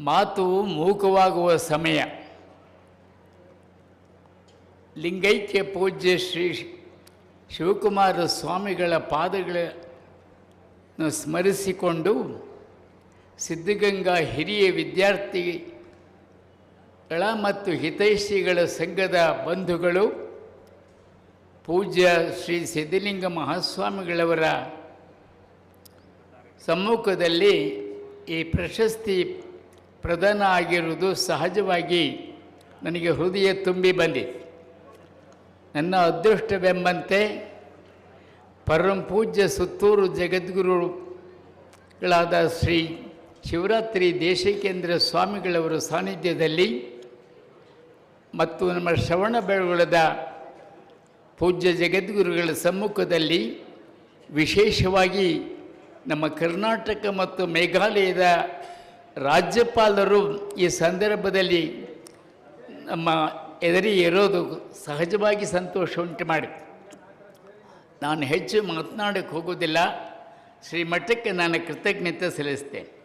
ಮಾತು ಮೂಕವಾಗುವ ಸಮಯ. ಲಿಂಗೈಕ್ಯ ಪೂಜ್ಯ ಶ್ರೀ ಶಿವಕುಮಾರ ಸ್ವಾಮಿಗಳ ಪಾದಗಳನ್ನು ಸ್ಮರಿಸಿಕೊಂಡು ಸಿದ್ಧಗಂಗಾ ಹಿರಿಯ ವಿದ್ಯಾರ್ಥಿಗಳ ಮತ್ತು ಹಿತೈಷಿಗಳ ಸಂಘದ ಬಂಧುಗಳು, ಪೂಜ್ಯ ಶ್ರೀ ಸಿದ್ಧಲಿಂಗ ಮಹಾಸ್ವಾಮಿಗಳವರ ಸಮ್ಮುಖದಲ್ಲಿ ಈ ಪ್ರಶಸ್ತಿ ಪ್ರದಾನ ಆಗಿರುವುದು ಸಹಜವಾಗಿ ನನಗೆ ಹೃದಯ ತುಂಬಿ ಬಂದಿದೆ. ನನ್ನ ಅದೃಷ್ಟವೆಂಬಂತೆ ಪರಂ ಪೂಜ್ಯ ಸುತ್ತೂರು ಜಗದ್ಗುರುಗಳಾದ ಶ್ರೀ ಶಿವರಾತ್ರಿ ದೇಶಿಕೇಂದ್ರ ಸ್ವಾಮಿಗಳವರ ಸಾನ್ನಿಧ್ಯದಲ್ಲಿ ಮತ್ತು ನಮ್ಮ ಶ್ರವಣ ಬೆಳಗೊಳದ ಪೂಜ್ಯ ಜಗದ್ಗುರುಗಳ ಸಮ್ಮುಖದಲ್ಲಿ ವಿಶೇಷವಾಗಿ ನಮ್ಮ ಕರ್ನಾಟಕ ಮತ್ತು ಮೇಘಾಲಯದ ರಾಜ್ಯಪಾಲರು ಈ ಸಂದರ್ಭದಲ್ಲಿ ನಮ್ಮ ಎದುರಿ ಇರೋದು ಸಹಜವಾಗಿ ಸಂತೋಷ ಉಂಟು ಮಾಡಿ. ನಾನು ಹೆಚ್ಚು ಮಾತನಾಡಕ್ಕೆ ಹೋಗೋದಿಲ್ಲ ಶ್ರೀಮಠಕ್ಕೆ ನಾನು ಕೃತಜ್ಞತೆ ಸಲ್ಲಿಸ್ತೇನೆ.